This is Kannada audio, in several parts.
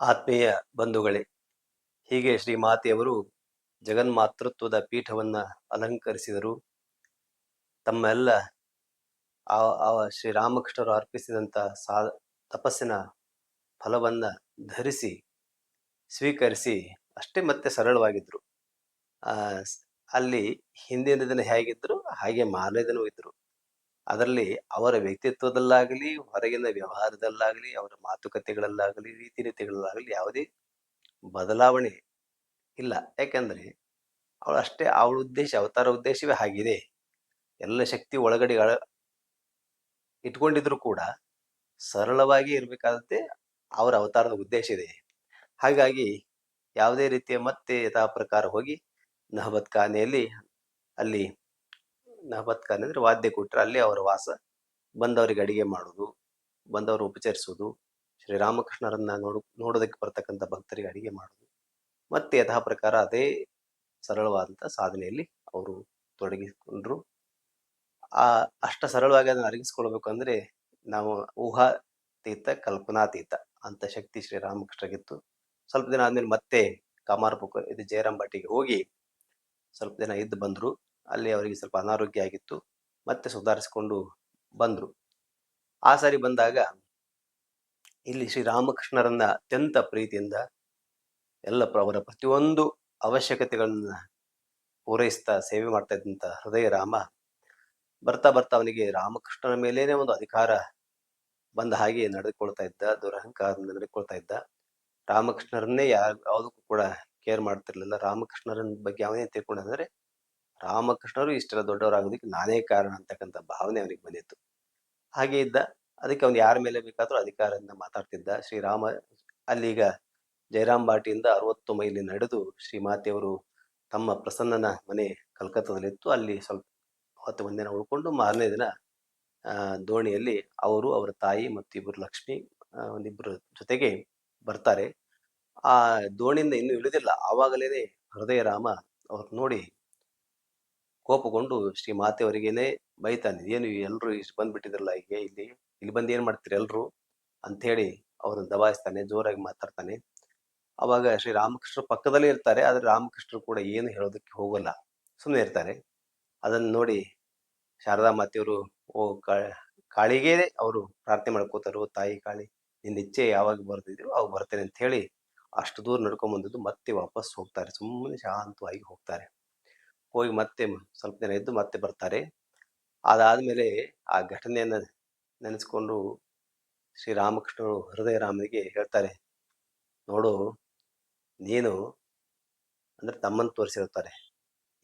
ಆತ್ಮೀಯ ಬಂಧುಗಳೇ, ಹೀಗೆ ಶ್ರೀ ಮಾತೆಯವರು ಜಗನ್ಮಾತೃತ್ವದ ಪೀಠವನ್ನ ಅಲಂಕರಿಸಿದರು. ತಮ್ಮೆಲ್ಲ ಆ ಶ್ರೀರಾಮಕೃಷ್ಣರು ಅರ್ಪಿಸಿದಂಥ ಸಾ, ತಪಸ್ಸಿನ ಫಲವನ್ನ ಧರಿಸಿ, ಸ್ವೀಕರಿಸಿ ಅಷ್ಟೇ ಮತ್ತೆ ಸರಳವಾಗಿದ್ದರು ಅಲ್ಲಿ ಹಿಂದಿನ ದಿನ ಹೇಗಿದ್ದರು ಹಾಗೆ ಮಾರನೇ ದಿನವೂ ಇದ್ರು. ಅದರಲ್ಲಿ ಅವರ ವ್ಯಕ್ತಿತ್ವದಲ್ಲಾಗಲಿ, ಹೊರಗಿನ ವ್ಯವಹಾರದಲ್ಲಾಗಲಿ, ಅವರ ಮಾತುಕತೆಗಳಲ್ಲಾಗಲಿ, ರೀತಿ ನೀತಿಗಳಲ್ಲಾಗಲಿ ಯಾವುದೇ ಬದಲಾವಣೆ ಇಲ್ಲ. ಯಾಕೆಂದರೆ ಅವಳು ಅಷ್ಟೇ, ಅವಳ ಉದ್ದೇಶ, ಅವತಾರ ಉದ್ದೇಶವೇ ಆಗಿದೆ ಎಲ್ಲ ಶಕ್ತಿ ಒಳಗಡೆ ಇಟ್ಕೊಂಡಿದ್ರು ಕೂಡ ಸರಳವಾಗಿ ಇರಬೇಕಾದಂತೆ ಅವರ ಅವತಾರದ ಉದ್ದೇಶ ಇದೆ. ಹಾಗಾಗಿ ಯಾವುದೇ ರೀತಿಯ ಮತ್ತೆ ಯಥಾ ಪ್ರಕಾರ ಹೋಗಿ, ನಹಬತ್ ಖಾನೆಯಲ್ಲಿ ಅಲ್ಲಿ ನಹಬತ್ ಖಾನೆ ಅಂದ್ರೆ ವಾದ್ಯ ಕೊಟ್ಟರೆ ಅಲ್ಲಿ ಅವರ ವಾಸ ಬಂದವರಿಗೆ ಅಡಿಗೆ ಮಾಡೋದು ಬಂದವರು ಉಪಚರಿಸುವುದು, ಶ್ರೀರಾಮಕೃಷ್ಣರನ್ನ ನೋಡು, ನೋಡೋದಕ್ಕೆ ಬರ್ತಕ್ಕಂಥ ಭಕ್ತರಿಗೆ ಅಡಿಗೆ ಮಾಡೋದು ಮತ್ತೆ ಯಥಾ ಪ್ರಕಾರ ಅದೇ ಸರಳವಾದಂಥ ಸಾಧನೆಯಲ್ಲಿ ಅವರು ತೊಡಗಿಸಿಕೊಂಡ್ರು ಆ, ಅಷ್ಟ ಸರಳವಾಗಿ ಅದನ್ನು ಅರಗಿಸ್ಕೊಳ್ಬೇಕು ಅಂದ್ರೆ ನಾವು ಊಹಾತೀತ ಕಲ್ಪನಾತೀತ ಅಂತ ಶಕ್ತಿ ಶ್ರೀರಾಮಕೃಷ್ಣಗಿತ್ತು ಸ್ವಲ್ಪ ದಿನ ಆದ್ಮೇಲೆ ಮತ್ತೆ ಕಾಮಾರಪುರ ಇದು ಜಯರಾಮ್ ಭಟ್ಟಿಗೆ ಹೋಗಿ ಸ್ವಲ್ಪ ದಿನ ಇದ್ದು ಬಂದ್ರು. ಅಲ್ಲಿ ಅವರಿಗೆ ಸ್ವಲ್ಪ ಅನಾರೋಗ್ಯ ಆಗಿತ್ತು. ಮತ್ತೆ ಸುಧಾರಿಸಿಕೊಂಡು ಬಂದರು. ಆ ಸಾರಿ ಬಂದಾಗ ಇಲ್ಲಿ ಶ್ರೀರಾಮಕೃಷ್ಣರನ್ನ ಅತ್ಯಂತ ಪ್ರೀತಿಯಿಂದ ಎಲ್ಲ ಅವರ ಪ್ರತಿಯೊಂದು ಅವಶ್ಯಕತೆಗಳನ್ನ ಪೂರೈಸ್ತಾ ಸೇವೆ ಮಾಡ್ತಾ ಇದ್ದಂಥ ಹೃದಯ ರಾಮ. ಬರ್ತಾ ಬರ್ತಾ ಅವನಿಗೆ ರಾಮಕೃಷ್ಣನ ಮೇಲೇನೆ ಒಂದು ಅಧಿಕಾರ ಬಂದ ಹಾಗೆ ನಡೆದುಕೊಳ್ತಾ ಇದ್ದ, ದುರಹಂಕಾರದಿಂದ ನಡೆದುಕೊಳ್ತಾ ಇದ್ದ. ರಾಮಕೃಷ್ಣರನ್ನೇ ಯಾರು, ಯಾವುದಕ್ಕೂ ಕೂಡ ಕೇರ್ ಮಾಡ್ತಿರ್ಲಿಲ್ಲ. ರಾಮಕೃಷ್ಣರನ್ ಬಗ್ಗೆ ಅವನೇ ತಿಳ್ಕೊಂಡಂದ್ರೆ ರಾಮಕೃಷ್ಣರು ಇಷ್ಟೆಲ್ಲ ದೊಡ್ಡವರಾಗೋದಕ್ಕೆ ನಾನೇ ಕಾರಣ ಅಂತಕ್ಕಂಥ ಭಾವನೆ ಅವನಿಗೆ ಬಂದಿತ್ತು. ಹಾಗೆ ಇದ್ದ, ಅದಕ್ಕೆ ಅವನು ಯಾರ ಮೇಲೆ ಬೇಕಾದರೂ ಅಧಿಕಾರದಿಂದ ಮಾತಾಡ್ತಿದ್ದ ಶ್ರೀರಾಮ, ಅಲ್ಲಿಗ ಜಯರಾಮ್ ಬಾಟಿಯಿಂದ ಅರವತ್ತು ಮೈಲಿ ನಡೆದು ಶ್ರೀಮಾತೆಯವರು ತಮ್ಮ ಪ್ರಸನ್ನನ ಮನೆ ಕಲ್ಕತ್ತಾದಲ್ಲಿತ್ತು. ಅಲ್ಲಿ ಸ್ವಲ್ಪ ಅವತ್ತು ಒಂದಿನ ಉಳ್ಕೊಂಡು ಮಾರನೇ ದಿನ ದೋಣಿಯಲ್ಲಿ ಅವರು, ಅವರ ತಾಯಿ ಮತ್ತು ಇಬ್ಬರು ಲಕ್ಷ್ಮಿ ಒಂದಿಬ್ಬರು ಜೊತೆಗೆ ಬರ್ತಾರೆ. ಆ ದೋಣಿಯಿಂದ ಇನ್ನೂ ಇಳಿದಿಲ್ಲ. ಆವಾಗಲೇ ಹೃದಯ ರಾಮ ಅವ್ರು ನೋಡಿ ಕೋಪಗೊಂಡು ಶ್ರೀ ಮಾತೆಯವರಿಗೇನೆ ಬೈತಾನೆ, ಏನು ಎಲ್ಲರೂ ಇಷ್ಟು ಬಂದ್ಬಿಟ್ಟಿದ್ರಲ್ಲ ಈಗ ಇಲ್ಲಿ ಇಲ್ಲಿ ಬಂದು ಏನು ಮಾಡ್ತೀರಿ ಎಲ್ಲರೂ ಅಂತ ಹೇಳಿ ಅವ್ರನ್ನ ದಬಾಯಿಸ್ತಾನೆ, ಜೋರಾಗಿ ಮಾತಾಡ್ತಾನೆ. ಅವಾಗ ಶ್ರೀ ರಾಮಕೃಷ್ಣ ಪಕ್ಕದಲ್ಲೇ ಇರ್ತಾರೆ, ಆದ್ರೆ ರಾಮಕೃಷ್ಣರು ಕೂಡ ಏನು ಹೇಳೋದಕ್ಕೆ ಹೋಗಲ್ಲ ಸುಮ್ಮನೆ ಇರ್ತಾರೆ. ಅದನ್ನ ನೋಡಿ ಶಾರದಾ ಮಾತೆಯವರು, ಓ ಕಾಳಿಗೆ ಅವರು ಪ್ರಾರ್ಥನೆ ಮಾಡ್ಕೋತಾರೋ, ತಾಯಿ ಕಾಳಿ, ನಿನ್ನ ಇಚ್ಛೆ ಯಾವಾಗ ಬರ್ತಿದ್ರು ಅವಾಗ ಬರ್ತೇನೆ ಅಂತ ಹೇಳಿ ಅಷ್ಟು ದೂರ ನಡ್ಕೊಂಡ್ ಬಂದಿದ್ದು ಮತ್ತೆ ವಾಪಸ್ ಹೋಗ್ತಾರೆ, ಸುಮ್ಮನೆ ಶಾಂತವಾಗಿ ಹೋಗ್ತಾರೆ. ಹೋಗಿ ಮತ್ತೆ ಸ್ವಲ್ಪ ದಿನ ಇದ್ದು ಮತ್ತೆ ಬರ್ತಾರೆ. ಅದಾದಮೇಲೆ ಆ ಘಟನೆಯನ್ನು ನೆನೆಸ್ಕೊಂಡು ಶ್ರೀರಾಮಕೃಷ್ಣರು ಹೃದಯ ರಾಮನಿಗೆ ಹೇಳ್ತಾರೆ, ನೋಡು, ನೀನು ಅಂದರೆ ತಮ್ಮನ್ನು ತೋರಿಸಿರ್ತಾರೆ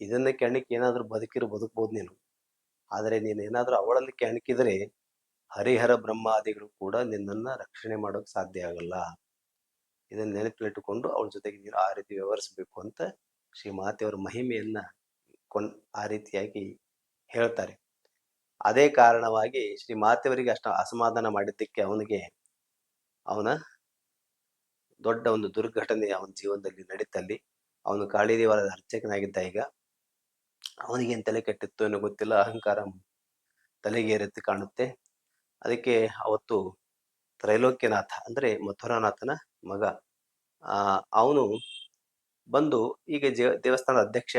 ಇದನ್ನ ಕೆಣಕ್ಕೆ ಏನಾದರೂ ಬದುಕಿರು ಬದುಕ್ಬೋದು ನೀನು. ಆದರೆ ನೀನು ಏನಾದರೂ ಅವಳಲ್ಲಿ ಕೆಣಕಿದರೆ ಹರಿಹರ ಬ್ರಹ್ಮಾದಿಗಳು ಕೂಡ ನಿನ್ನನ್ನು ರಕ್ಷಣೆ ಮಾಡೋಕ್ಕೆ ಸಾಧ್ಯ ಆಗಲ್ಲ. ಇದನ್ನು ನೆನಪಿಲಿಟ್ಟುಕೊಂಡು ಅವಳ ಜೊತೆಗೆ ನೀನು ಆ ರೀತಿ ವ್ಯವಹರಿಸಬೇಕು ಅಂತ ಶ್ರೀ ಮಾತೆಯವರ ಮಹಿಮೆಯನ್ನ ಕೊನ್ ಆ ರೀತಿಯಾಗಿ ಹೇಳ್ತಾರೆ. ಅದೇ ಕಾರಣವಾಗಿ ಶ್ರೀ ಮಾತೆಯವರಿಗೆ ಅಷ್ಟು ಅಸಮಾಧಾನ ಮಾಡಿದ್ದಕ್ಕೆ ಅವನಿಗೆ ಅವನ ದೊಡ್ಡ ಒಂದು ದುರ್ಘಟನೆ ಅವನ ಜೀವನದಲ್ಲಿ ನಡೀತಲ್ಲಿ. ಅವನು ಕಾಳಿದೇವರ ಅರ್ಚಕನಾಗಿದ್ದ ಈಗ. ಅವನಿಗೇನ್ ತಲೆ ಕೆಟ್ಟಿತ್ತು ಏನೋ ಗೊತ್ತಿಲ್ಲ. ಅಹಂಕಾರ ತಲೆಗೇರೆತ್ತಿ ಕಾಣುತ್ತೆ. ಅದಕ್ಕೆ ಅವತ್ತು ತ್ರೈಲೋಕ್ಯನಾಥ ಅಂದ್ರೆ ಮಥುರಾನಾಥನ ಮಗ. ಅವನು ಬಂದು ಈಗ ದೇವಸ್ಥಾನದ ಅಧ್ಯಕ್ಷ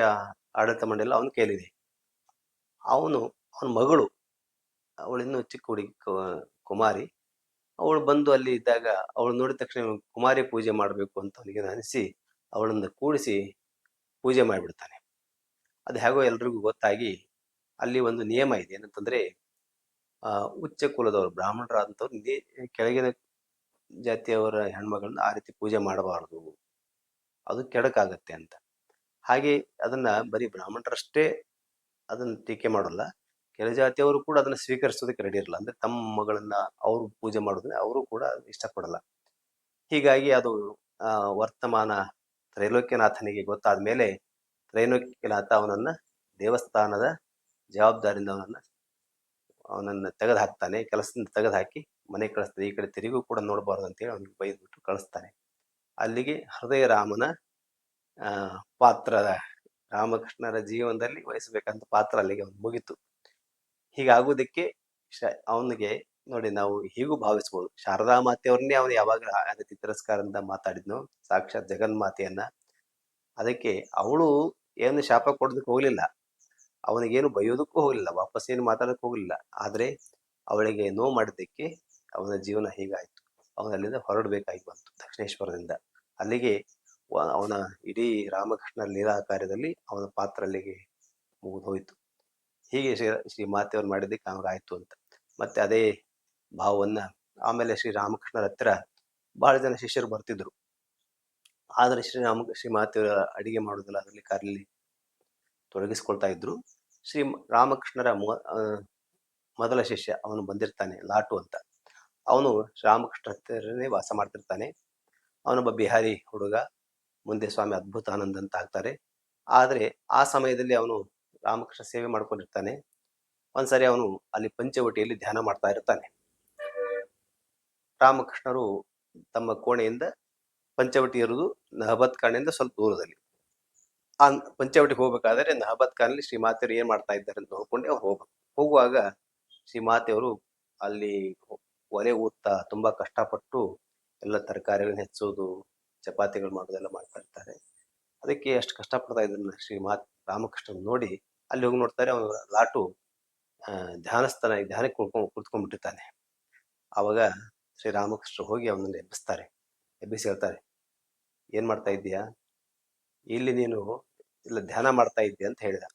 ಆಡಳಿತ ಮಂಡಳಿ ಅವನ ಕೈಲಿದೆ ಅವನು, ಅವನ ಮಗಳು ಅವಳಿನ್ನೂ ಚಿಕ್ಕ ಹುಡುಗಿ ಕುಮಾರಿ, ಅವಳು ಬಂದು ಅಲ್ಲಿ ಇದ್ದಾಗ ಅವಳು ನೋಡಿದ ತಕ್ಷಣ ಕುಮಾರಿ ಪೂಜೆ ಮಾಡಬೇಕು ಅಂತ ಅವನಿಗೆ ಅನಿಸಿ ಅವಳನ್ನು ಕೂಡಿಸಿ ಪೂಜೆ ಮಾಡಿಬಿಡ್ತಾನೆ. ಅದು ಹೇಗೋ ಎಲ್ರಿಗೂ ಗೊತ್ತಾಗಿ ಅಲ್ಲಿ ಒಂದು ನಿಯಮ ಇದೆ. ಏನಂತಂದ್ರೆ ಉಚ್ಚ ಕುಲದವರು, ಬ್ರಾಹ್ಮಣರಾದಂಥವ್ರು ಕೆಳಗಿನ ಜಾತಿಯವರ ಹೆಣ್ಮಗಳನ್ನ ಆ ರೀತಿ ಪೂಜೆ ಮಾಡಬಾರದು. ಅದು ಕೆಡಕಾಗತ್ತೆ ಅಂತ. ಹಾಗೆ ಅದನ್ನ ಬರೀ ಬ್ರಾಹ್ಮಣರಷ್ಟೇ ಅದನ್ನ ಟೀಕೆ ಮಾಡೋಲ್ಲ. ಕೆಲ ಜಾತಿಯವರು ಕೂಡ ಅದನ್ನ ಸ್ವೀಕರಿಸೋದಕ್ಕೆ ರೆಡಿ ಇರಲ್ಲ. ಅಂದ್ರೆ ತಮ್ಮ ಮಗಳನ್ನ ಅವರು ಪೂಜೆ ಮಾಡೋದನ್ನ ಅವರು ಕೂಡ ಇಷ್ಟಪಡಲ್ಲ. ಹೀಗಾಗಿ ಅದು ವರ್ತಮಾನ ತ್ರೈಲೋಕ್ಯನಾಥನಿಗೆ ಗೊತ್ತಾದ ಮೇಲೆ ತ್ರೈಲೋಕ್ಯನಾಥ ಅವನನ್ನ ದೇವಸ್ಥಾನದ ಜವಾಬ್ದಾರಿಯಿಂದ ಅವನನ್ನ ಅವನನ್ನ ತೆಗೆದು ಹಾಕ್ತಾನೆ ಕೆಲಸದಿಂದ ತೆಗೆದು ಹಾಕಿ ಮನೆ ಕಳಿಸ್ತಾನೆ. ಈ ಕಡೆ ತಿರುಗೂ ಕೂಡ ನೋಡಬಾರ್ದು ಅಂತೇಳಿ ಅವನಿಗೆ ಬೈದ್ಬಿಟ್ಟು ಕಳಿಸ್ತಾನೆ. ಅಲ್ಲಿಗೆ ಹೃದಯ ರಾಮನ ಪಾತ್ರದ ರಾಮಕೃಷ್ಣರ ಜೀವನದಲ್ಲಿ ವಹಿಸಬೇಕಂತ ಪಾತ್ರ ಅಲ್ಲಿಗೆ ಒಂದು ಮುಗಿತು. ಹೀಗಾಗುವುದಕ್ಕೆ ಶ- ಅವನಿಗೆ ನೋಡಿ ನಾವು ಹೀಗೂ ಭಾವಿಸ್ಬೋದು. ಶಾರದಾ ಮಾತೆಯವ್ರನ್ನೇ ಅವನು ಯಾವಾಗ ಆ ರೀತಿ ತಿರಸ್ಕಾರದಿಂದ ಮಾತಾಡಿದ್ನೋ, ಸಾಕ್ಷಾತ್ ಜಗನ್ಮಾತೆಯನ್ನ ಅದಕ್ಕೆ ಅವಳು ಏನು ಶಾಪ ಕೊಡೋದಕ್ಕೆ ಹೋಗಲಿಲ್ಲ. ಅವನಿಗೇನು ಬೈಯೋದಕ್ಕೂ ಹೋಗಲಿಲ್ಲ, ವಾಪಸ್ ಏನು ಮಾತಾಡೋಕೆ ಹೋಗಲಿಲ್ಲ. ಆದರೆ ಅವಳಿಗೆ ನೋವು ಮಾಡಿದ್ದಕ್ಕೆ ಅವನ ಜೀವನ ಹೀಗಾಯಿತು. ಅವನಲ್ಲಿಂದ ಹೊರಡಬೇಕಾಗಿ ಬಂತು ದಕ್ಷಿಣೇಶ್ವರದಿಂದ. ಅಲ್ಲಿಗೆ ಅವನ ಇಡೀ ರಾಮಕೃಷ್ಣ ಲೀಲಾ ಕಾರ್ಯದಲ್ಲಿ ಅವನ ಪಾತ್ರ ಅಲ್ಲಿಗೆ ಮುಗಿದು ಹೋಯ್ತು ಹೀಗೆ ಶ್ರೀ ಶ್ರೀ ಮಾತೆಯವ್ರು ಮಾಡಿದ್ದಕ್ಕೆ ಆಯ್ತು ಅಂತ. ಮತ್ತೆ ಅದೇ ಭಾವವನ್ನ ಆಮೇಲೆ ಶ್ರೀ ರಾಮಕೃಷ್ಣರ ಹತ್ರ ಬಹಳ ಜನ ಶಿಷ್ಯರು ಬರ್ತಿದ್ರು. ಆದರೆ ಶ್ರೀರಾಮ ಶ್ರೀ ಮಾತೆಯವರ ಅಡಿಗೆ ಮಾಡೋದಿಲ್ಲ ಅದರಲ್ಲಿ ಕಾರ್ಯಲ್ಲಿ ತೊಡಗಿಸ್ಕೊಳ್ತಾ ಇದ್ರು. ಶ್ರೀ ರಾಮಕೃಷ್ಣರ ಮೊದಲ ಶಿಷ್ಯ ಅವನು ಬಂದಿರ್ತಾನೆ, ಲಾಟು ಅಂತ. ಅವನು ರಾಮಕೃಷ್ಣ ಹತ್ರನೇ ವಾಸ ಮಾಡ್ತಿರ್ತಾನೆ. ಅವನೊಬ್ಬ ಬಿಹಾರಿ ಹುಡುಗ. ಮುಂದೆ ಸ್ವಾಮಿ ಅದ್ಭುತ ಆನಂದ ಅಂತ ಆಗ್ತಾರೆ ಆದರೆ ಆ ಸಮಯದಲ್ಲಿ ಅವನು ರಾಮಕೃಷ್ಣ ಸೇವೆ ಮಾಡ್ಕೊಂಡಿರ್ತಾನೆ. ಒಂದ್ಸರಿ ಅವನು ಅಲ್ಲಿ ಪಂಚವಟಿಯಲ್ಲಿ ಧ್ಯಾನ ಮಾಡ್ತಾ ಇರ್ತಾನೆ. ರಾಮಕೃಷ್ಣರು ತಮ್ಮ ಕೋಣೆಯಿಂದ ಪಂಚವಟಿ ಇರುವುದು ನಹಬತ್ ಖಾನೆಯಿಂದ ಸ್ವಲ್ಪ ದೂರದಲ್ಲಿ. ಆ ಪಂಚವಟಿಗೆ ಹೋಗ್ಬೇಕಾದ್ರೆ ನಹಬತ್ ಖಾನಲ್ಲಿ ಶ್ರೀ ಮಾತೆಯವರು ಏನ್ ಮಾಡ್ತಾ ಇದ್ದಾರೆ ಅಂತ ನೋಡ್ಕೊಂಡೆ ಅವ್ರು ಹೋಗ್ಬೇಕು. ಹೋಗುವಾಗ ಶ್ರೀ ಮಾತೆಯವರು ಅಲ್ಲಿ ಒಲೆ ಊದ್ತಾ ತುಂಬಾ ಕಷ್ಟಪಟ್ಟು ಎಲ್ಲ ತರಕಾರಿಗಳನ್ನ ಹೆಚ್ಚೋದು ಚಪಾತಿಗಳು ಮಾಡೋದೆಲ್ಲ ಮಾಡ್ತಾ ಇರ್ತಾರೆ. ಅದಕ್ಕೆ ಅಷ್ಟು ಕಷ್ಟಪಡ್ತಾ ಇದ್ದನ್ನ ಶ್ರೀ ಮಾ ರಾಮಕೃಷ್ಣ ನೋಡಿ ಅಲ್ಲಿ ಹೋಗಿ ನೋಡ್ತಾರೆ ಅವನು ಲಾಟು ಧ್ಯಾನಸ್ಥಾನ, ಧ್ಯಾನಕ್ಕೆ ಕುಳ್ಕೊಂಡು ಕುಳಿತ್ಕೊಂಡ್ಬಿಟ್ಟಿರ್ತಾನೆ. ಆವಾಗ ಶ್ರೀ ರಾಮಕೃಷ್ಣ ಹೋಗಿ ಅವನನ್ನು ಎಬ್ಬಿಸ್ತಾರೆ. ಎಬ್ಬಿಸಿ ಹೇಳ್ತಾರೆ, ಏನು ಮಾಡ್ತಾ ಇದ್ದೀಯಾ? ಇಲ್ಲಿ ನೀನು ಇಲ್ಲ ಧ್ಯಾನ ಮಾಡ್ತಾ ಇದ್ದೀಯ? ಅಂತ ಹೇಳಿದ.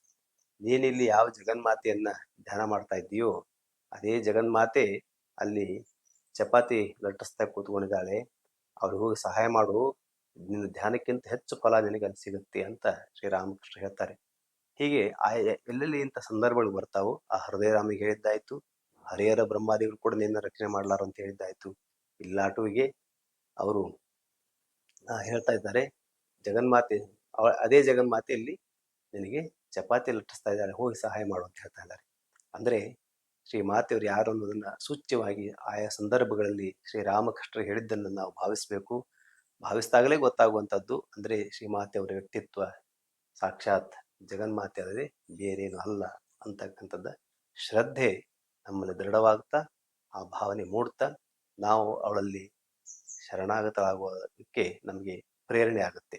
ನೀನಿಲ್ಲಿ ಯಾವ ಜಗನ್ಮಾತೆಯನ್ನ ಧ್ಯಾನ ಮಾಡ್ತಾ ಇದ್ದೀಯೋ, ಅದೇ ಜಗನ್ಮಾತೆ ಅಲ್ಲಿ ಚಪಾತಿ ಲಟ್ಟಿಸ್ತಾ ಕೂತ್ಕೊಂಡಿದ್ದಾಳೆ. ಅವ್ರಿಗೆ ಹೋಗಿ ಸಹಾಯ ಮಾಡು. ನಿನ್ನ ಧ್ಯಾನಕ್ಕಿಂತ ಹೆಚ್ಚು ಫಲ ನಿನಗೆ ಅಲ್ಲಿ ಸಿಗುತ್ತೆ ಅಂತ ಶ್ರೀರಾಮಕೃಷ್ಣ ಹೇಳ್ತಾರೆ. ಹೀಗೆ ಆ ಎಲ್ಲೆಲ್ಲಿ ಇಂಥ ಸಂದರ್ಭಗಳು ಬರ್ತಾವೋ ಆ ಹೃದಯರಾಮಿಗೆ ಹೇಳಿದ್ದಾಯ್ತು. ಹರಿಹರ ಬ್ರಹ್ಮಾದಿಗಳು ಕೂಡ ನಿನ್ನ ರಕ್ಷಣೆ ಮಾಡ್ಲಾರ ಅಂತ ಹೇಳಿದ್ದಾಯ್ತು. ಇಲ್ಲಾಟುವಿಗೆ ಅವರು ಹೇಳ್ತಾ ಇದ್ದಾರೆ, ಜಗನ್ಮಾತೆ ಅದೇ ಜಗನ್ಮಾತೆಯಲ್ಲಿ ನಿನಗೆ ಚಪಾತಿ ಲಟ್ಟಿಸ್ತಾ ಇದ್ದಾರೆ, ಹೋಗಿ ಸಹಾಯ ಮಾಡು ಅಂತ ಹೇಳ್ತಾ ಇದ್ದಾರೆ. ಅಂದ್ರೆ ಶ್ರೀ ಮಾತೆಯವರು ಯಾರು ಅನ್ನೋದನ್ನ ಸೂಚ್ಯವಾಗಿ ಆಯಾ ಸಂದರ್ಭಗಳಲ್ಲಿ ಶ್ರೀ ರಾಮಕೃಷ್ಣರು ಹೇಳಿದ್ದನ್ನು ನಾವು ಭಾವಿಸ್ಬೇಕು. ಭಾವಿಸಿದಾಗಲೇ ಗೊತ್ತಾಗುವಂಥದ್ದು. ಅಂದರೆ ಶ್ರೀ ಮಾತೆಯವರ ವ್ಯಕ್ತಿತ್ವ ಸಾಕ್ಷಾತ್ ಜಗನ್ಮಾತೆ ಅಲ್ಲದೆ ಬೇರೇನು ಅಲ್ಲ ಅಂತಕ್ಕಂಥದ್ದ ಶ್ರದ್ಧೆ ನಮ್ಮಲ್ಲಿ ದೃಢವಾಗ್ತಾ, ಆ ಭಾವನೆ ಮೂಡ್ತಾ, ನಾವು ಅವಳಲ್ಲಿ ಶರಣಾಗತರಾಗುವುದಕ್ಕೆ ನಮಗೆ ಪ್ರೇರಣೆ ಆಗುತ್ತೆ.